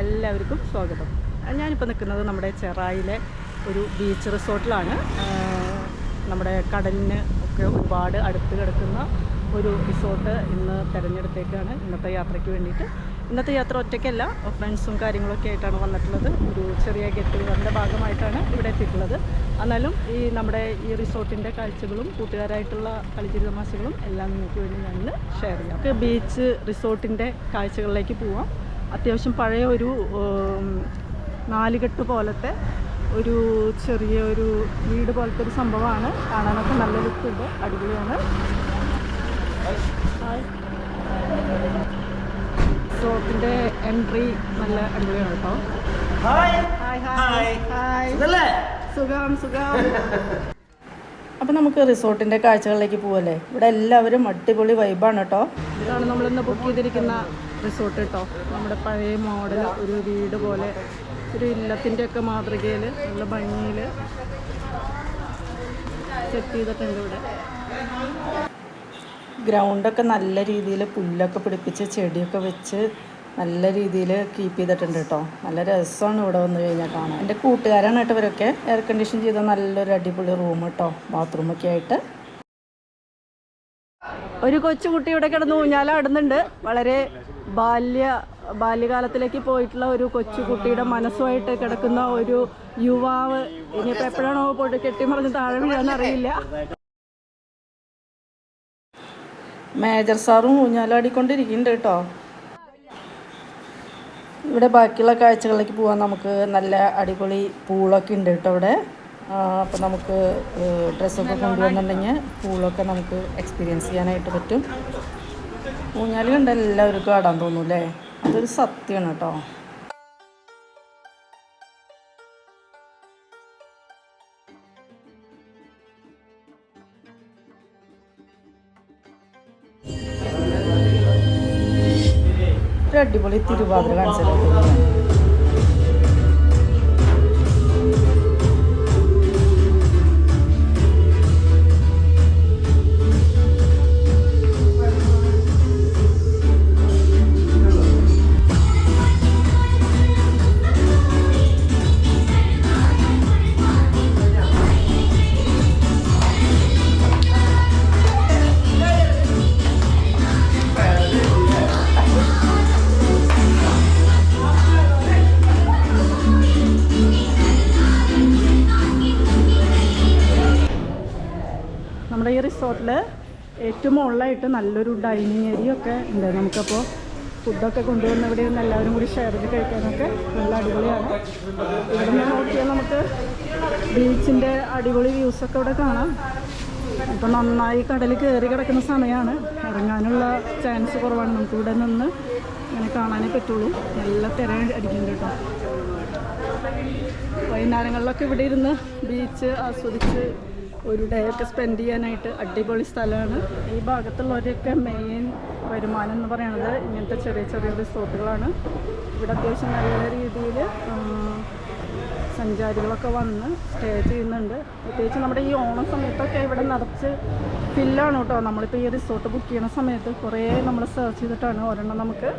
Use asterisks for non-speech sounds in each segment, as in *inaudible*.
എല്ലാവർക്കും സ്വാഗതം. ഞാനിപ്പോൾ നിൽക്കുന്നത് നമ്മുടെ ചെറായിലെ ഒരു ബീച്ച് റിസോർട്ടിലാണ് നമ്മുടെ കടലിന് ഒക്കെ ഒരുപാട് അടുത്ത് കിടക്കുന്ന ഒരു റിസോർട്ട് ഇന്ന് തിരഞ്ഞെടുത്തേക്കാണ് ഇന്നത്തെ യാത്രയ്ക്ക് വേണ്ടിയിട്ട്. ഇന്നത്തെ യാത്ര ഒറ്റയ്ക്കല്ല ഫ്രണ്ട്സും കാര്യങ്ങളൊക്കെ ആയിട്ടാണ് വന്നിട്ടുള്ളത്. ഒരു ചെറിയ ഗെറ്റ് ടുഗറിന്റെ ഭാഗമായിട്ടാണ് ഇവിടെ എത്തിയിട്ടുള്ളത്. എന്നാലും ഈ നമ്മുടെ ഈ റിസോർട്ടിന്റെ കാഴ്ചകളും കൂട്ടുകാരായിട്ടുള്ള കളിച്ചിരി എല്ലാം നിങ്ങൾക്ക് വേണ്ടി ഞാൻ ഷെയർ ചെയ്യാം. ബീച്ച് റിസോർട്ടിന്റെ കാഴ്ചകളിലേക്ക് പോവാം. അത്യാവശ്യം പഴയ ഒരു നാലുകെട്ട് പോലത്തെ ഒരു ചെറിയ ഒരു വീട് പോലത്തെ ഒരു സംഭവമാണ്. കാണാനൊക്കെ നല്ല ലുക്കുണ്ട്. അടിപൊളിയാണ്. സോപ്പിന്റെ എൻട്രി നല്ല അടിപൊളിയാണ് കേട്ടോ. ഹായ്. Hi hi. സുഖം സുഖം. *laughs* അപ്പം നമുക്ക് റിസോർട്ടിന്റെ കാഴ്ചകളിലേക്ക് പോവല്ലേ? ഇവിടെ എല്ലാവരും അടിപൊളി വൈബാണ് കേട്ടോ ഇതാണ് നമ്മളിന്ന് ബുക്ക് ചെയ്തിരിക്കുന്ന റിസോർട്ട് കേട്ടോ നമ്മുടെ പഴയ മോഡൽ ഒരു വീട് പോലെ ഒരു ഇല്ലത്തിന്റെ ഒക്കെ മാതൃകയിൽ നല്ല ഭംഗിയിൽ സെറ്റ് ചെയ്തിട്ടുണ്ട് ഇവിടെ. ഗ്രൗണ്ടൊക്കെ നല്ല രീതിയിൽ പുല്ലൊക്കെ പിടിപ്പിച്ച് ചെടിയൊക്കെ വെച്ച് നല്ല രീതിയിൽ കീപ്പ് ചെയ്തിട്ടുണ്ട് കേട്ടോ നല്ല രസമാണ് ഇവിടെ വന്നു കഴിഞ്ഞാൽ കാണാൻ. എന്റെ കൂട്ടുകാരാണ് കേട്ടോ ഇവരൊക്കെ. എയർ കണ്ടീഷൻ ചെയ്ത നല്ലൊരു അടിപൊളി റൂം കേട്ടോ ബാത്റൂമൊക്കെ ആയിട്ട്. ഒരു കൊച്ചുകുട്ടി ഇവിടെ കിടന്ന് ഊഞ്ഞാലാടുന്നുണ്ട് വളരെ ബാല്യ ബാല്യകാലത്തിലേക്ക് പോയിട്ടുള്ള ഒരു കൊച്ചുകുട്ടിയുടെ മനസ്സുമായിട്ട് കിടക്കുന്ന ഒരു യുവാവ്. ഇനിയിപ്പോൾ എപ്പോഴാണോ പോയിട്ട് കെട്ടിമറിഞ്ഞ് താഴെ അറിയില്ല. മേജർ സാറും ഊഞ്ഞാലാടിക്കൊണ്ടിരിക്കുന്നുണ്ട് കേട്ടോ ഇവിടെ ബാക്കിയുള്ള കാഴ്ചകളിലേക്ക് പോകാൻ നമുക്ക് നല്ല അടിപൊളി പൂളൊക്കെ ഉണ്ട് കേട്ടോ അവിടെ. അപ്പോൾ നമുക്ക് ഡ്രസ്സൊക്കെ കൊണ്ടുവന്നിട്ടുണ്ടെങ്കിൽ പൂളൊക്കെ നമുക്ക് എക്സ്പീരിയൻസ് ചെയ്യാനായിട്ട് പറ്റും. ഊഞ്ഞാൽ കണ്ട എല്ലാവർക്കും ആടാൻ തോന്നും അതൊരു സത്യമാണ് കേട്ടോ. അടിപൊളി തിരുവാതിര കാണിച്ചല്ലോ റിസോർട്ടിൽ ഏറ്റവും മുകളിലായിട്ട് നല്ലൊരു ഡൈനിങ് ഏരിയ ഒക്കെ ഉണ്ട്. നമുക്കപ്പോൾ ഫുഡൊക്കെ കൊണ്ടുവന്ന് ഇവിടെ ഇരുന്ന് എല്ലാവരും കൂടി ഷെയർ ചെയ്ത് കഴിക്കാനൊക്കെ നല്ല അടിപൊളിയാണ്. ഇവിടെ നിന്ന് നോക്കിയാൽ നമുക്ക് ബീച്ചിന്റെ അടിപൊളി വ്യൂസൊക്കെ ഇവിടെ കാണാം. ഇപ്പം നന്നായി കടൽ കയറി കിടക്കുന്ന സമയമാണ് ഇറങ്ങാനുള്ള ചാൻസ് കുറവാണ്. നമുക്ക് ഇവിടെ നിന്ന് ഇങ്ങനെ കാണാനേ പറ്റുള്ളൂ. നല്ല തിര അടിക്കുന്നുണ്ട് കേട്ടോ. വൈകുന്നേരങ്ങളിലൊക്കെ ഇവിടെ ഇരുന്ന് ബീച്ച് ആസ്വദിച്ച് ഒരു ഡേ ഒക്കെ സ്പെൻഡ് ചെയ്യാനായിട്ട് അടിപൊളി സ്ഥലമാണ്. ഈ ഭാഗത്തുള്ളവരൊക്കെ മെയിൻ വരുമാനം എന്ന് പറയുന്നത് ഇങ്ങനത്തെ ചെറിയ ചെറിയ റിസോർട്ടുകളാണ് ഇവിടെ അത്യാവശ്യം നല്ല രീതിയിൽ സഞ്ചാരികളൊക്കെ വന്ന് സ്റ്റേ ചെയ്യുന്നുണ്ട്. പ്രത്യേകിച്ച് നമ്മുടെ ഈ ഓണം സമയത്തൊക്കെ ഇവിടെ നിറച്ച് ഫില്ലാണ് കേട്ടോ. നമ്മളിപ്പോൾ ഈ റിസോർട്ട് ബുക്ക് ചെയ്യുന്ന സമയത്ത് കുറേ നമ്മൾ സെർച്ച് ചെയ്തിട്ടാണ് ഒരെണ്ണം നമുക്ക്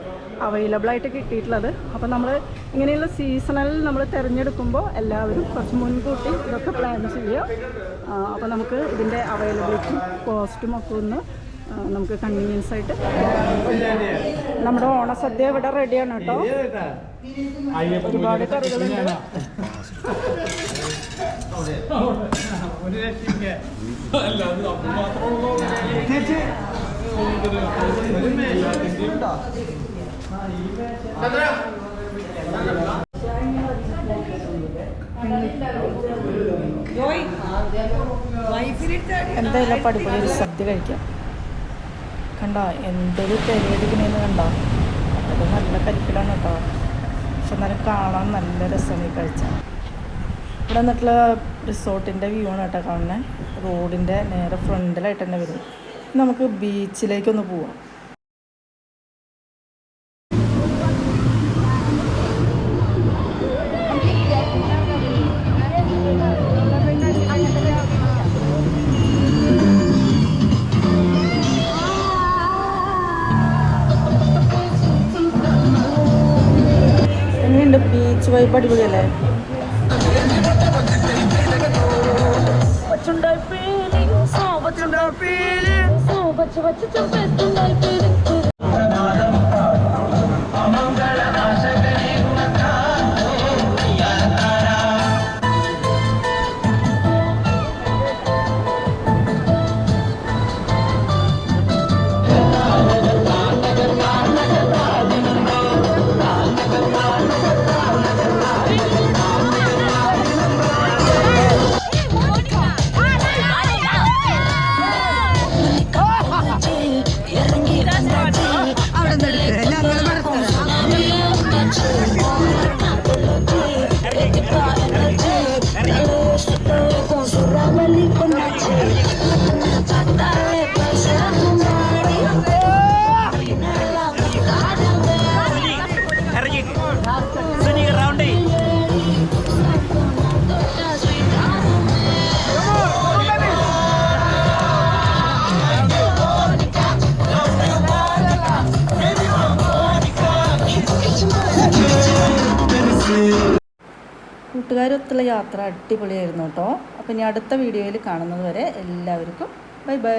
അവൈലബിൾ ആയിട്ട് കിട്ടിയിട്ടുള്ളത്. അപ്പോൾ നമ്മൾ ഇങ്ങനെയുള്ള സീസണൽ നമ്മൾ തിരഞ്ഞെടുക്കുമ്പോൾ എല്ലാവരും കുറച്ച് മുൻകൂട്ടി ഇതൊക്കെ പ്ലാൻ ചെയ്യുക. അപ്പോൾ നമുക്ക് ഇതിന്റെ അവൈലബിലിറ്റി കോസ്റ്റും ഒക്കെ ഒന്ന് നമുക്ക് കൺവീനിയൻസ് ആയിട്ട് നമ്മുടെ ഓണസദ്യ ഇവിടെ റെഡിയാണ് കേട്ടോ. ഒരുപാട് കറികളുണ്ട്. എന്തായാലും ഒരു സദ്യ കഴിക്കാം. കണ്ടോ? എന്തൊരു തെരയടിക്കണേന്ന് കണ്ടോ? അത് നല്ല കരിക്കലാണ് കേട്ടോ. പക്ഷെ എന്നാലും കാണാൻ നല്ല രസമാണ് ഈ കാഴ്ച. ഇവിടെ നിന്നിട്ടുള്ള റിസോർട്ടിന്റെ വ്യൂ ആണ് കേട്ടോ കാണുന്നത് റോഡിന്റെ നേരെ ഫ്രണ്ടിലായിട്ട് തന്നെ വരും. നമുക്ക് ബീച്ചിലേക്കൊന്ന് പോവാം. വൈബ് അടിപൊളിയല്ലേ What's feeling? So what's your feeling? So what's what's കൂട്ടുകാരൊത്തുള്ള യാത്ര അടിപൊളിയായിരുന്നു കേട്ടോ. അപ്പോൾ ഇനി അടുത്ത വീഡിയോയിൽ കാണുന്നത് വരെ എല്ലാവർക്കും ബൈ ബൈ.